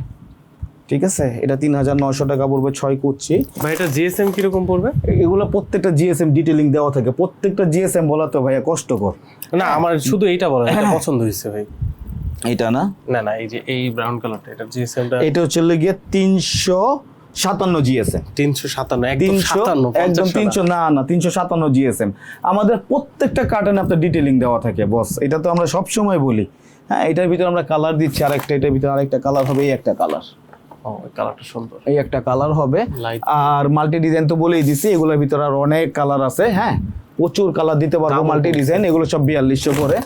ঠিক আছে? এটা তিন হাজার নয়শো টাকা পড়বে ছয় কুচি ভাই এটা জিএসএম কীরকম পড়বে? এগুলো প্রত্যেকটা জিএসএম ডিটেলিং দেওয়া থাকে। প্রত্যেকটা জিএসএম বলা তো ভাইয়া কষ্টকর। না আমার শুধু এইটা বলা এটা পছন্দ হয়েছে ভাই। এটা না? না না এই যে এই ব্রাউন কালারটা এটা জিএসএমটা এটা হচ্ছে গিয়ে তিনশো সাতান্ন জিএসএম তিনশো সাতান্ন একদম তিনশো সাতান্ন একদম তিনশো না না তিনশো সাতান্ন জিএসএম আমাদের প্রত্যেকটা কার্টনে আপনার ডিটেলিং দেওয়া থাকে বস এটা তো আমরা সব সময় বলি। হ্যাঁ এটার ভিতরে আমরা কালার দিচ্ছি আরেকটা এটার ভিতরে আরেকটা কালার হবে এই একটা কালার কালারটা সুন্দর। এই একটা কালার হবে। আর মাল্টি ডিজাইন তো বলেই দিছি এগুলোর ভিতরে আর অনেক কালার আছে হ্যাঁ। প্রচুর কালার দিতে পারব মাল্টি ডিজাইন এগুলো সব বিয়াল্লিশশো করে।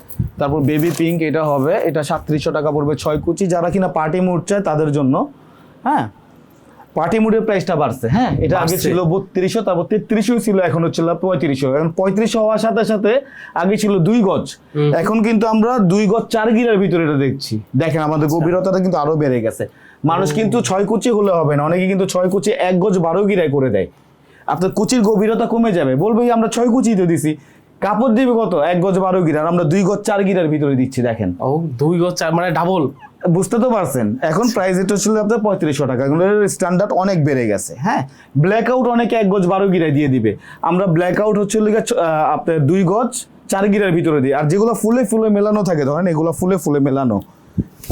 তারপর বেবি পিঙ্ক এটা হবে। এটা সাতত্রিশশো টাকা পড়বে ছয় কুচি। যারা কিনা পার্টি মুড চায় তাদের জন্য হ্যাঁ। পার্টি মুডের প্রাইসটা বাড়ছে হ্যাঁ? এটা আগে ছিল বত্রিশশো তারপর তেত্রিশশো ছিল এখন হচ্ছে পঁয়ত্রিশশো। এখন পঁয়ত্রিশশো হওয়ার সাথে সাথে আগে ছিল দুই গজ। এখন কিন্তু আমরা দুই গজ চার গিরার ভিতরে এটা দেখছি। দেখেন আমাদের আচ্ছা। গভীরতাটা কিন্তু আরও বেড়ে গেছে। মানুষ কিন্তু ছয় কুচি হলে হবে না অনেকে কিন্তু ছয় কুচি এক গজ বারো গিরায় করে দেয়। আপনার কুচির গভীরতা কমে যাবে। বলবে আমরা ছয় কুচিতে দিছি। কাপড় দিবে কত? এক গজ বারো গিরার। আমরা দুই গজ চার গিরার ভিতরে দিচ্ছি দেখেন। ও দুই গজ চার মানে ডাবল বুঝতে তো পারছেন। এখন প্রাইস এটা ছিল আপনার পঁয়ত্রিশশো টাকা। এগুলোর স্ট্যান্ডার্ড অনেক বেড়ে গেছে হ্যাঁ? ব্ল্যাক আউট অনেকে এক গজ বারো গিরায় দিয়ে দিবে। আমরা ব্ল্যাক আউট হচ্ছে আপনার দুই গজ চার গিরার ভিতরে দিই। আর যেগুলো ফুলে ফুলে মেলানো থাকে ধরেন এগুলো ফুলে ফুলে মেলানো।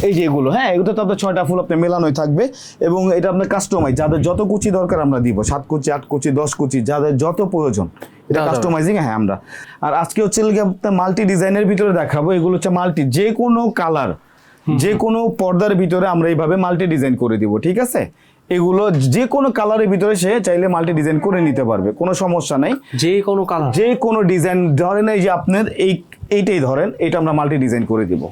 এই যে এগুলো হ্যাঁ? এগুলো তো আপনার ছয়টা ফুল আপনার মেলানোই থাকবে। এবং এটা আপনার কাস্টমাইজ যাদের যত কুচি দরকার আমরা দিব। সাত কুচি আট কুচি দশ কুচি যাদের যত প্রয়োজন। এটা। কাস্টমাইজিং হ্যাঁ আমরা। আর আজকে হচ্ছে আপনার মাল্টি ডিজাইনের ভিতরে দেখাবো। এগুলো হচ্ছে মাল্টি যে কোনো কালার যে কোনো পর্দার ভিতরে আমরা এইভাবে মাল্টি ডিজাইন করে দিব ঠিক আছে? এগুলো যে কোনো কালারের ভিতরে সে চাইলে মাল্টি ডিজাইন করে নিতে পারবে কোনো সমস্যা নাই। যে কোনো কালার যে কোনো ডিজাইন ধরেন এই যে আপনার এই এইটাই ধরেন এটা আমরা মাল্টি ডিজাইন করে দিব।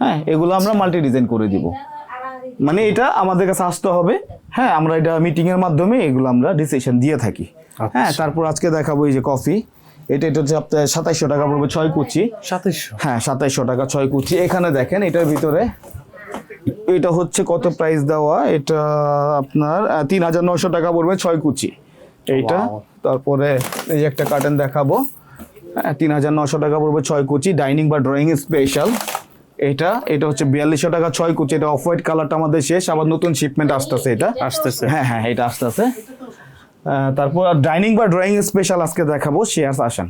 হ্যাঁ এগুলো আমরা মাল্টি ডিজাইন করে দিব। মানে এটা আমাদের কাছে আসতে হবে। হ্যাঁ আমরা এটা মিটিং এর মাধ্যমে এগুলো আমরা ডিসিশন দিয়ে থাকি। হ্যাঁ তারপর আজকে দেখাবো এই যে কফি এটা এটা হচ্ছে আপনার সাতাইশশো টাকা পড়বে ছয় কুচি। সাতাইশশো? হ্যাঁ সাতাইশশো টাকা ছয় কুচি। এখানে দেখেন এটার ভিতরে এটা হচ্ছে কত প্রাইস দেওয়া? এটা আপনার তিন হাজার নশো টাকা পড়বে ছয় কুচি। এইটা তারপরে এই যে একটা কার্টেন দেখাবো। তিন হাজার নশো টাকা পড়বে ছয় কুচি। ডাইনিং বা ড্রয়িং স্পেশাল এটা এটা হচ্ছে বিয়াল্লিশশো টাকা ছয় কুচি। এটা অফ হোয়াইট কালারটা আমাদের শেষ। আবার নতুন শিপমেন্ট আসতেছে এটা। আসতেছে। হ্যাঁ হ্যাঁ এটা আসতেছে। তারপর ডাইনিং বা ড্রয়িং স্পেশাল আজকে দেখাবো। শেয়ার্স আসেন।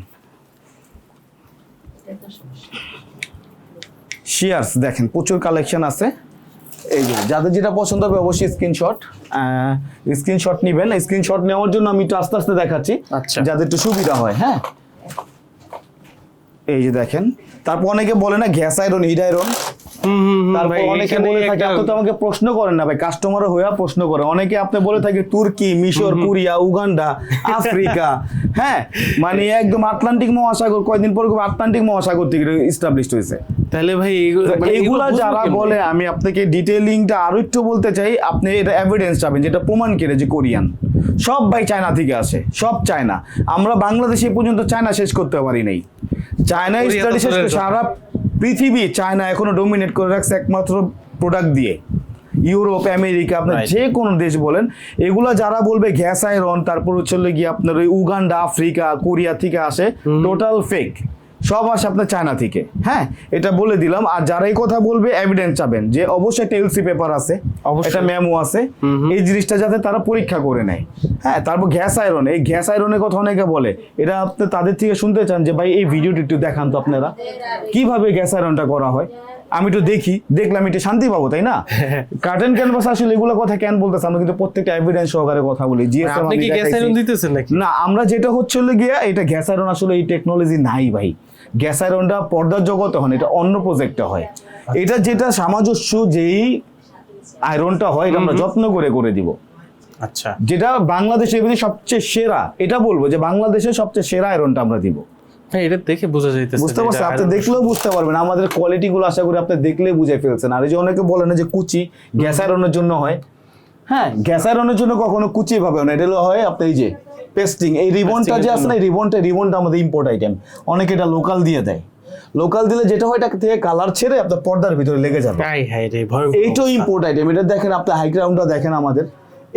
শেয়ার্স দেখেন প্রচুর কালেকশন আছে। এই যে যাদের যেটা পছন্দ হবে অবশ্যই স্ক্রিনশট স্ক্রিনশট নেবেন। স্ক্রিনশট নেওয়ার জন্য আমি একটু আস্তে আস্তে দেখাচ্ছি আচ্ছা। যাদের একটু সুবিধা হয় হ্যাঁ? এই যে দেখেন তারপর অনেকে বলে না গ্যাস আয়রন হিট আয়রন তারপর অনেকে বলে থাকে আপনি তো আমাকে প্রশ্ন করেন না ভাই কাস্টমার হয়ে প্রশ্ন করে। অনেকে আপনি বলে থাকে তুর্কি মিশর কোরিয়া উগান্ডা আফ্রিকা। হ্যাঁ মানে একদম আটলান্টিক মহাসাগর কয়দিন পর আটলান্টিক মহাসাগর থেকে হয়েছে। তাহলে ভাই বুঝব যারা বলে আমি আপনাকে ডিটেইলিংটা আরও একটু বলতে চাই আপনি এটা এভিডেন্স পাবেন যেটা প্রমাণ করে যে কোরিয়ান। সব ভাই চায়না থেকে আসে সব চায়না। আমরা বাংলাদেশে পর্যন্ত চায়না শেষ করতে পারি নাই। চায়না স্টাডি শেষ। সারা পৃথিবী চায়না এখনও ডোমিনেট করে রাখছে একমাত্র প্রোডাক্ট দিয়ে। ইউরোপ আমেরিকা আপনার যে কোনো দেশ বলেন এগুলো যারা বলবে গ্যাস আয়রন তারপর হচ্ছে গিয়ে আপনার ওই উগান্ডা আফ্রিকা কোরিয়া থেকে আসে টোটাল ফেক সব আসে আপনার চায়না থেকে। হ্যাঁ এটা বলে দিলাম। আর যারা এই কথা বলবে এভিডেন্স চাবেন যে অবশ্যই একটা এলসি পেপার আছে অবশ্যই। এটা মেমো আছে। এই জিনিসটা যাতে তারা পরীক্ষা করে নেয়। হ্যাঁ তারপর গ্যাস আয়রন এই গ্যাস আয়রনের কথা অনেকে বলে। এটা আপনি তাদের থেকে শুনতে চান যে ভাই এই ভিডিওটি একটু দেখান তো আপনারা। কীভাবে গ্যাস আয়রনটা করা হয়? আমি তো দেখি। দেখলাম এটা শান্তি পাবো তাই না? কার্টেন ক্যানভাস আসলে এগুলো কথা কেন বলতেছে? আমরা কিন্তু প্রত্যেকটা এভিডেন্স সহকারে কথা বলি। জিএসএম আপনি কি গ্যাস আয়রন দিতেছেন নাকি? না আমরা যেটা হচ্ছে গিয়া এটা গ্যাস আয়রন আসলে এই টেকনোলজি নাই ভাই। গ্যাস আয়রনটা পর্দার জগতে হয় এটা অন্য প্রজেক্টে হয়। এটা যেটা সামঞ্জস্য যেই আয়রনটা হয় এটা আমরা যত্ন করে করে দিব। আচ্ছা। যেটা বাংলাদেশে এমনি সবচেয়ে সেরা এটা বলব যে বাংলাদেশের সবচেয়ে সেরা আয়রনটা আমরা দিব। হ্যাঁ এটা দেখে বোঝা যাইতেছে বুঝতে যে পারছেন? আপনি দেখলেও বুঝতে পারবেন আমাদের কোয়ালিটি গুলো আশা করি আপনি দেখলে বুঝে ফেলছেন। আর এই যে অনেকে বলে না যে কুচি গ্যাস আয়রনের জন্য হয়। হ্যাঁ। গ্যাস আয়রনের জন্য কখনো কুচি ভাবে না এটা হয় আপনি এই যে পেস্টিং এই রিবনটা যে আছে না রিবনটা রিবনটা আমাদের ইম্পোর্ট আইটেম অনেকে এটা লোকাল দিয়ে দেয়। লোকাল দিলে যেটা হয় এটা থেকে কালার ছেড়ে আপনার পর্দার ভিতরে লেগে যাবে। হাই হাই রে ভয়ঙ্কর এইটাও ইম্পোর্ট আইটেম এটা দেখেন আপনি হাই গ্রাউন্ডটা দেখেন আমাদের।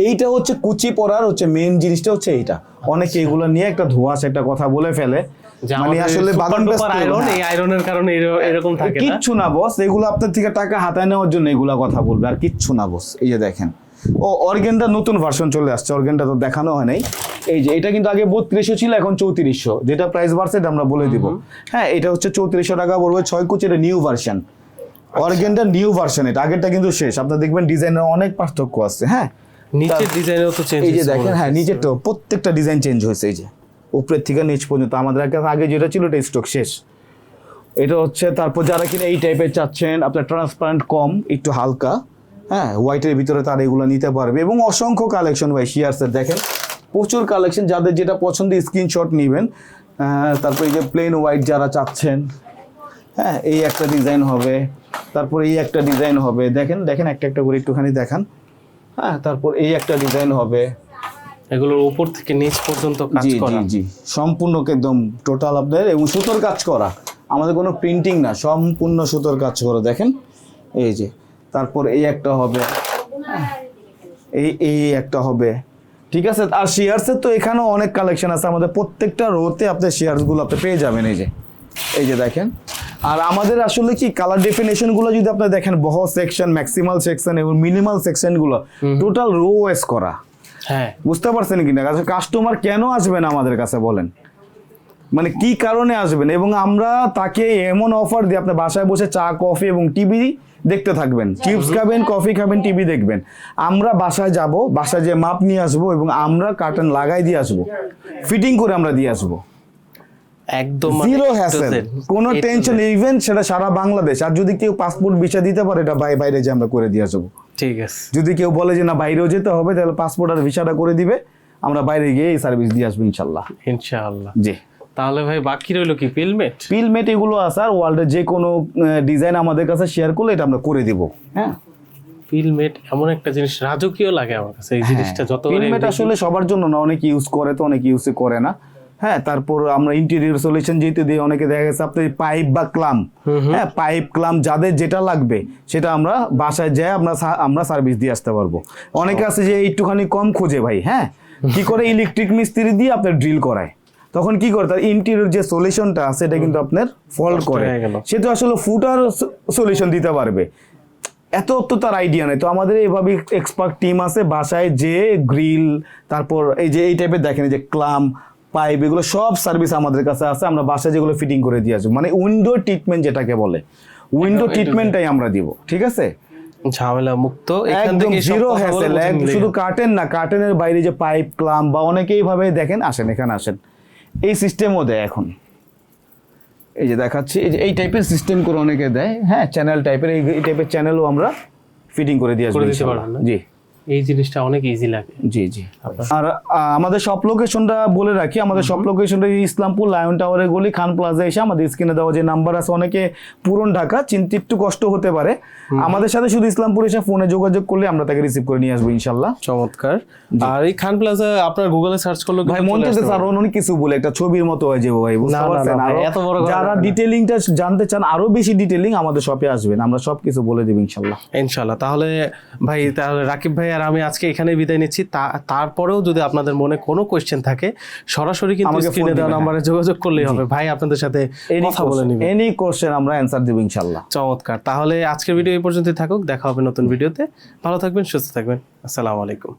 এইটা হচ্ছে কুচি পরার হচ্ছে মেন জিনিসটা হচ্ছে এইটা। অনেকে এগুলো নিয়ে একটা ধোঁয়াশ একটা কথা বলে ফেলে। মানে আসলে বাগান হ্যাঁ। এই আয়রনের কারণে এরকম থাকে না? কিচ্ছু না বস এগুলো আপনার থেকে টাকা হাতায় নেওয়ার জন্য এগুলা কথা বলবে আর কিচ্ছু না বস এই যে দেখেন। ও অর্গেনটা নতুন ভার্সন চলে আসছে অর্গেনটা তো দেখানো হয় নাই। এই যে এটা কিন্তু আগে বত্রিশশো ছিল এখন চৌত্রিশশো। যেটা প্রাইস বাড়ছে আমরা বলে দিব। হ্যাঁ এটা হচ্ছে চৌত্রিশশো টাকা পড়বে ছয় কুচি এটা নিউ ভার্সন অর্গেনটা নিউ ভার্সন এটা আগেরটা কিন্তু শেষ। আপনার দেখবেন ডিজাইনের অনেক পার্থক্য আছে হ্যাঁ? নিচের ডিজাইনও তো চেঞ্জ এই যে দেখেন হ্যাঁ নিচের তো প্রত্যেকটা ডিজাইন চেঞ্জ হয়েছে এই যে। উপরের থেকে নিচ পর্যন্ত। আমাদের কাছে আগে যেটা ছিল এটা স্টক শেষ। এটা হচ্ছে তারপর যারা কিনা এই টাইপের চাচ্ছেন আপনার ট্রান্সপারেন্ট কম একটু হালকা। হ্যাঁ হোয়াইটের ভিতরে তারা এগুলো নিতে পারবে। এবং অসংখ্য কালেকশন ভাই শিয়ার্সের দেখেন প্রচুর কালেকশন যাদের যেটা পছন্দ স্ক্রিনশট নেবেন। তারপর এই যে প্লেন হোয়াইট যারা চাচ্ছেন হ্যাঁ এই একটা ডিজাইন হবে। তারপর এই একটা ডিজাইন হবে। দেখেন দেখেন একটা একটা করে একটুখানি দেখান। হ্যাঁ তারপর এই একটা ডিজাইন হবে। এগুলোর উপর থেকে নিচ পর্যন্ত কাজ জি জি করা। জি। সম্পূর্ণ একদম টোটাল আপনার এবং সুতোর কাজ করা। আমাদের কোনো প্রিন্টিং না সম্পূর্ণ সুতোর কাজ করা। দেখেন এই যে। তারপর এই একটা হবে। এই এই একটা হবে। ঠিক আছে আর শেয়ারসের তো এখানেও অনেক কালেকশন আছে। আমাদের প্রত্যেকটা রোতে আপনি শেয়ারসগুলো আপনি পেয়ে যাবেন। এই যে এই যে দেখেন। আর আমাদের আসলে কি কালার ডেফিনেশনগুলো যদি আপনি দেখেন বহ সেকশন ম্যাক্সিমাল সেকশন এবং মিনিমাল সেকশনগুলো টোটাল রো ওয়েস করা। হ্যাঁ। বুঝতে পারছেন কি না কাস্টমার কেন আসবেন আমাদের কাছে বলেন? মানে কি কারণে আসবেন এবং আমরা তাকে এমন অফার দিই আপনার বাসায় বসে চা কফি এবং টিভি দেখতে থাকবেন। চিপস খাবেন কফি খাবেন টিভি দেখবেন। আমরা বাসায় যাব বাসায় যে মাপ নিয়ে আসব এবং আমরা কার্টন লাগাই দিয়ে আসব। ফিটিং করে আমরা দিয়ে আসব। একদম মানে জিরো হ্যাসেল কোনো। টেনশন ইভেন সেটা সারা বাংলাদেশ। আর যদি কেউ পাসপোর্ট ভিসা দিতে পারে এটা বাই- বাইরে যে আমরা করে দিয়ে আসব। ঠিক আছে। যদি কেউ বলে যে না বাইরেও যেতে হবে তাহলে পাসপোর্ট আর ভিসাটা করে দিবে। আমরা বাইরে গিয়ে এই সার্ভিস দিয়ে আসব ইনশাল্লাহ। ইনশাআল্লাহ। জি। তাহলে ভাই বাকি রইল কি পিলমেট পিলমেট এগুলো আছে আর ওয়ার্ল্ডের যে কোনো ডিজাইন আমাদের কাছে শেয়ার করলে এটা আমরা করে দিব হ্যাঁ? পিলমেট এমন একটা জিনিস রাজকীয় লাগে আমার কাছে এই জিনিসটা যত পিলমেট আসলে সবার জন্য না অনেকে ইউজ করে তো অনেকে ইউজ করে না হ্যাঁ? তারপর আমরা ইন্টেরিয়র সলিউশন যেহেতু দিই অনেকে দেখা গেছে আপনি পাইপ বা ক্লাম হ্যাঁ? পাইপ ক্লাম যাদের যেটা লাগবে সেটা আমরা বাসায় যেয়ে আমরা আমরা সার্ভিস দিয়ে আসতে পারব। অনেকে আছে যে একটুখানি কম খোঁজে ভাই হ্যাঁ? কি করে ইলেকট্রিক মিস্ত্রি দিয়ে আপনার ড্রিল করায়? তখন কি করে? তার ইন্টেরিয়র যে সলিউশনটা আছে এটা কিন্তু আপনার ফল্ট করে। সে তো আসলে ফুটার সলিউশন দিতে পারবে। এত তো তার আইডিয়া নেই। তো আমাদের এইভাবে এক্সপার্ট টিম আছে বাসায় যে গ্রিল তারপর এই যে এই টাইপের দেখেন যে ক্লাম পাইপ এগুলো সব সার্ভিস আমাদের কাছে আছে। আমরা বাসায় যেগুলো ফিটিং করে দিয়ে আসব। মানে উইন্ডো ট্রিটমেন্ট যেটাকে বলে। উইন্ডো ট্রিটমেন্টটাই আমরা দিব। ঠিক আছে? ঝামেলা মুক্ত। একদম জিরো হ্যাসেল শুধু। কার্টেন না কার্টেনের বাইরে যে পাইপ ক্লাম বা অনেকেই ভাবে দেখেন আসেন এখানে আসেন। এই সিস্টেমও দেয় এখন। এই যে দেখাচ্ছি এই যে এই টাইপের সিস্টেম করে অনেকে দেয়। হ্যাঁ চ্যানেল টাইপের এই টাইপের চ্যানেলও আমরা ফিটিং করে দিয়ে আসব? জি। এই জিনিসটা অনেক ইজি লাগে। জি জি। আর আমাদের সব লোকেশনটা বলে রাখি আমাদের সব লোকেশনটা ইসলামপুর লায়ন টাওয়ারের গলি খান প্লাজা এসে আমাদের স্ক্রিনে দেওয়া যে নাম্বার আছে অনেকে পুরন ঢাকা চিন্তা একটু কষ্ট হতে পারে। আমাদের সাথে শুধু ইসলামপুর এসে ফোনে যোগাযোগ করলে আমরা তাকে রিসিভ করে নিয়ে আসব ইনশাল্লাহ চমৎকার। আর এই খান প্লাজা আপনার গুগলে সার্চ করলে ভাই মন থেকে স্যার অনেক কিছু বলে একটা ছবির মতো হয়ে যাবে ভাই বুঝতে পারছেন? এত বড় যারা। ডিটেলিংটা জানতে চান আরও বেশি ডিটেলিং আমাদের শপে আসবেন। আমরা সব কিছু বলে দেব ইনশাল্লাহ ইনশাল্লাহ তাহলে ভাই তাহলে রাকিব ভাই আর আমি আজকে এখানে বিদায় নিচ্ছি। তারপরেও যদি আপনাদের মনে কোনো কোয়েশ্চেন থাকে সরাসরি কিন্তু স্ক্রিনে দেওয়া নাম্বারে যোগাযোগ করলেই হবে। ভাই আপনাদের সাথে কথা বলে নিবে এনি কোশ্চেন আমরা অ্যান্সার দেব ইনশাআল্লাহ। চমৎকার। তাহলে আজকের ভিডিও এই পর্যন্তই থাকুক। দেখা হবে নতুন ভিডিওতে ভালো থাকবেন সুস্থ থাকবেন। আসসালামু আলাইকুম।